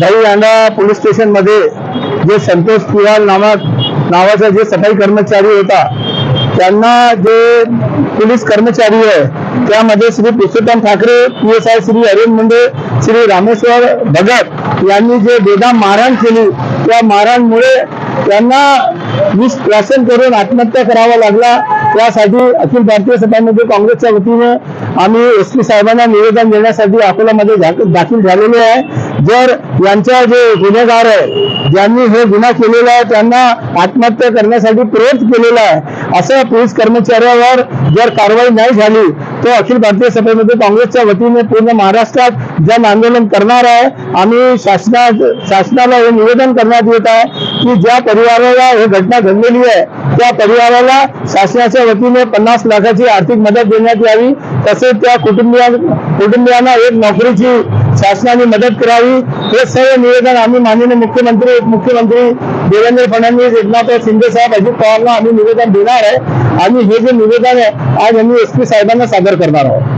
Dahihanda police स्टेशनमध्ये जे संतोष पुराल नामक नावाचा जे सफाई कर्मचारी होता त्यांना जे पोलीस कर्मचारी आहे त्यामध्ये Shri Purushottam Thackeray P S I Shri Arun Munde Shri Rameshwar Bhagat यांनी जे बेदाम मारहाण केली त्या मारहाणमुळे त्यांना विष प्राशन करून आत्महत्या करावा लागला. त्यासाठी अखिल भारतीय सभामध्ये काँग्रेसच्या वतीने आम्ही एस पी साहेबांना निवेदन देण्यासाठी अकोल्यामध्ये दाखल झालेले आहे. जर यांच्या जे गुन्हेगार आहे ज्यांनी हे गुन्हा केलेला आहे त्यांना आत्महत्या करण्यासाठी प्रयत्न केलेला आहे असं पोलीस कर्मचाऱ्यावर जर कारवाई नाही झाली तर अखिल भारतीय सभेमध्ये काँग्रेसच्या वतीने पूर्ण महाराष्ट्रात जन आंदोलन करणार आहे. आम्ही शासना शासनाला हे निवेदन करण्यात येत आहे. की ज्या परिवाराला ही घटना घडलेली आहे, त्या परिवाराला शासनाच्या वतीने पन्नास लाखाची आर्थिक मदत देण्यात यावी, तसेच त्या कुटुंबिया, कुटुंबियांना एक नोकरीची शासनाने मदत करावी. हे सर्व निवेदन आम्ही माननीय मुख्यमंत्री, उपमुख्यमंत्री देवेंद्र फडणवीस एकनाथ शिंदे साहेब, अजित पवारला आम्ही निवेदन देणार आहे. आणि हे जे निवेदन आहे, आज आम्ही एस पी साहेबांना सादर करणार आहोत.